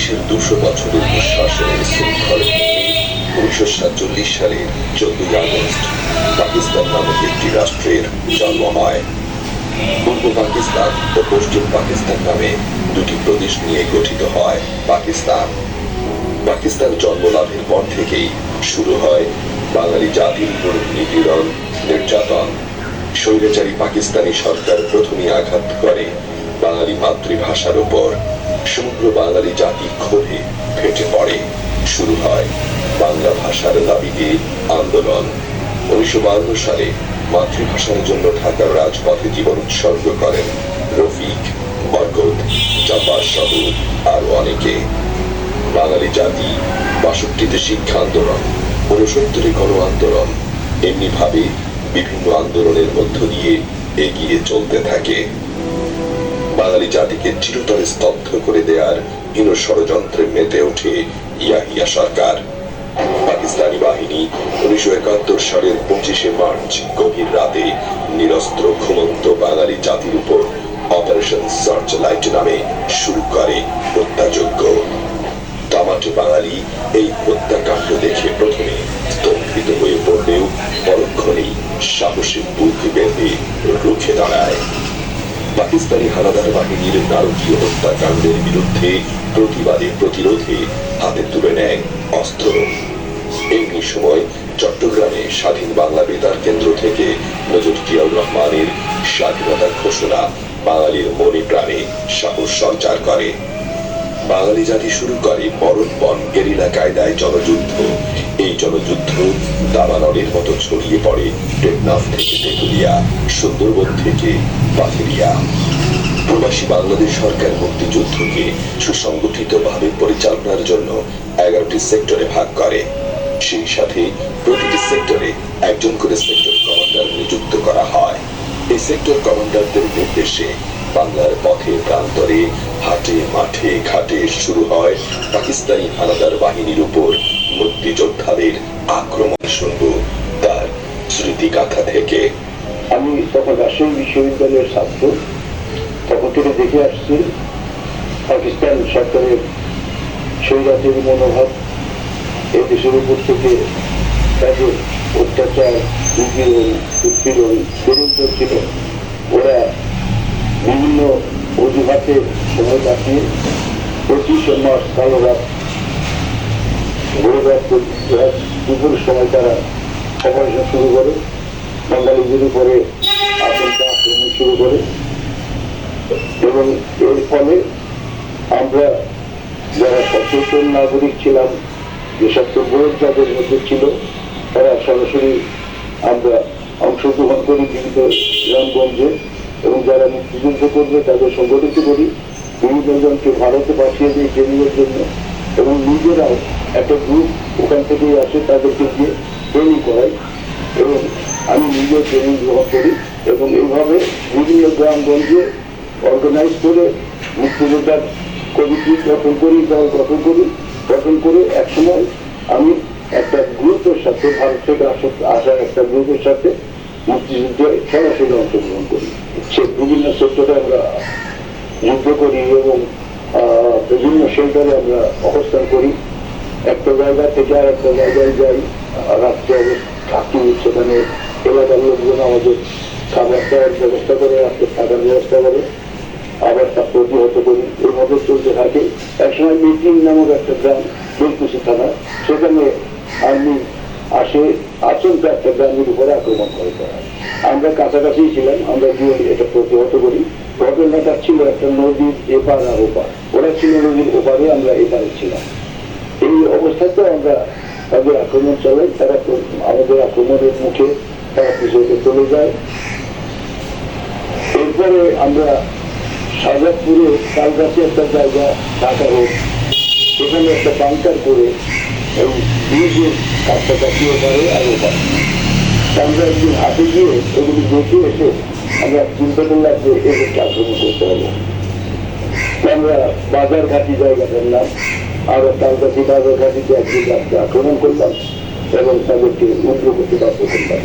দেশের দুশো বছরের দুঃশাসনের শৃঙ্খল উনিশশো সাতচল্লিশ সালে চোদ্দই আগস্ট পাকিস্তান নামক একটি রাষ্ট্রের জন্ম হয় পূর্ব পাকিস্তান ও পশ্চিম পাকিস্তান নামে দুটি প্রদেশ নিয়ে গঠিত হয় পাকিস্তান। পাকিস্তান জন্মলাভের পর থেকেই শুরু হয় বাঙালি জাতির উপর নিপীড়ন নির্যাতন। স্বৈরাচারী পাকিস্তানি সরকার প্রথমে আঘাত করে বাঙালি মাতৃভাষার উপর সমগ্র বাঙালি জাতি ক্ষোভে ফেটে পড়ে। শুরু হয় বাংলা ভাষার দাবিতে আন্দোলন। উনিশশো সালে মাতৃভাষার জন্য ঢাকার রাজপথে জীবন উৎসর্গ করেন রফিক, বরকত, জব্বার সহ আরও অনেকে। বাঙালি জাতি বাষট্টিতে শিক্ষা আন্দোলন, ঊনসত্তরে গণ আন্দোলন এমনি ভাবে বিভিন্ন আন্দোলনের মধ্য দিয়ে এগিয়ে চলতে থাকে। বাঙালি জাতিকে চিরতরে স্তব্ধ করে দেয়ার হীন ষড়যন্ত্রে মেতে ওঠে ইয়াহিয়া সরকার। পাকিস্তানি বাহিনী উনিশশো একাত্তর সালের পঁচিশে মার্চ গভীর রাতে নিরস্ত্র ঘুমন্ত বাঙালি জাতির উপর অপারেশন সার্চ লাইট নামে শুরু করে হত্যাযজ্ঞ। তামাটে বাঙালি এই হত্যাকাণ্ড দেখে প্রথমে স্তম্ভিত হয়ে পড়লেও পরক্ষণেই সাহসী বুক বেঁধে রুখে দাঁড়ায়। পাকিস্তানি হানাদার বাহিনীর নারকীয় হত্যাকাণ্ডের বিরুদ্ধে প্রতিবাদে প্রতিরোধে হাতে তুলে নেয় অস্ত্র। এমনি সময় চট্টগ্রামে স্বাধীন বাংলা বেতার কেন্দ্র থেকে নজর জিয়াউর রহমানের স্বাধীনতার ঘোষণা বাঙালির মনে প্রাণে সাহস সঞ্চার করে। বাঙালি জাতি শুরু করে মরণপণ গেরিলা কায়দায় জনযুদ্ধ এই জনযুদ্ধ দাবানলের মতো ছড়িয়ে পড়ে টেকনাফ থেকে তেতুলিয়া, সুন্দরবন থেকে পাথেরিয়া। প্রবাসী বাংলাদেশ সরকার মুক্তিযুদ্ধকে সুসংগঠিতভাবে পরিচালনার জন্য এগারোটি সেক্টরে ভাগ করে। সেই সাথে প্রতিটি সেক্টরে একজন করে সেক্টর কমান্ডার নিযুক্ত করা হয়। এই সেক্টর কমান্ডারদের নির্দেশে বাংলার পথে প্রান্তরে হাটে, মাঠে, ঘাটে শুরু হয় পাকিস্তানি হানাদার বাহিনীর উপর মুক্তিযোদ্ধাদের আক্রমণ শুনব তার স্মৃতিগাথা থেকে। আমি তখন রাজশাহী বিশ্ববিদ্যালয়ের ছাত্র। তখন থেকে দেখে আসছি, পাকিস্তান সরকারের স্বৈরাচারী মনোভাব এই দেশের উপর থেকে তাদের অত্যাচার উৎপীড়ন উৎপীড়ন বেড়ে চলছিল ওরা বিভিন্ন অজুহাতে সময় কাটিয়ে পঁচিশে মার্চ কালো রাত দুপুর সময় তারা অপারেশন শুরু করে। বাঙালিদের উপরে আক্রমণ শুরু করে। এবং এর ফলে আমরা যারা সচেতন নাগরিক ছিলাম যেসব বয়স যাদের মধ্যে ছিল, তারা সরাসরি আমরা অংশগ্রহণ করি বিভিন্ন গ্রামগঞ্জে। এবং যারা মুক্তিযুদ্ধ করবে, তাদের সংগঠিত করি। বিভিন্ন জনকে ভারতে পাঠিয়ে দিই জন্য। এবং নিজেরাও একটা গ্রুপ ওখান থেকেই আসে, তাদেরকে গিয়ে ট্রেনিং করাই। এবং আমি নিজে ট্রেনিং গ্রহণ করি এবং এইভাবে বিভিন্ন গ্রামগঞ্জে অর্গানাইজ করে মুক্তিযোদ্ধার কমিটি গঠন করি, দল গঠন করি। গঠন করে একসময় আমি একটা গ্রুপের সাথে, ভারত থেকে আসা- একটা গ্রুপের সাথে মুক্তিযুদ্ধে সরাসরি অংশগ্রহণ করি। সে বিভিন্ন সেক্টরে আমরা যুদ্ধ করি এবং বিভিন্ন সেন্টারে আমরা অবস্থান করি। জায়গা থেকে আর একটা জায়গায় যাই, রাত্রে থাকি সেখানে এলাকার লোকজন আমাদের খাবার দাবার ব্যবস্থা করে, রাত্রে থাকার ব্যবস্থা করে, আবার তা প্রতিহত করি। এইভাবে চলতে থাকে। একসময় মিটিং নামক একটা গ্রাম, বেলকুচি থানা, সেখানে আর্মি আসে, আচমকা একটা গ্রামের উপরে আক্রমণ করে তারা আমরা কাছাকাছি ছিলাম, আমরা গিয়ে এটা প্রতিহত করি। ঘটনাটা ছিল একটা নদীর এপার আর ওপার। ওরা ছিল নদীর ওপারে আমরা এপারে ছিলাম। আমরা তাদের আক্রমণ চালাই, তারা আমাদের আক্রমণের মুখে তারা পিছনে চলে যায়। এরপরে আমরা সাজাদপুরে কালগাছে একটা জায়গা, ঢাকা হোক সেখানে একটা বাংকার করে এবং ব্রিজের কাছাকাছি ওপারে আর ওপারে আমরা একদিন হাতে গিয়ে এগুলি দেখে এসে আমরা চিন্তা করলাম যে এদেরকে আক্রমণ করতে হবে। আমরা বাজার ঘাটি জায়গাটার নাম আরও তার কাছে তাদের কাছে একদিন রাত্রে আক্রমণ করলাম এবং তাদেরকে উগ্র করতে বাধ্য করলাম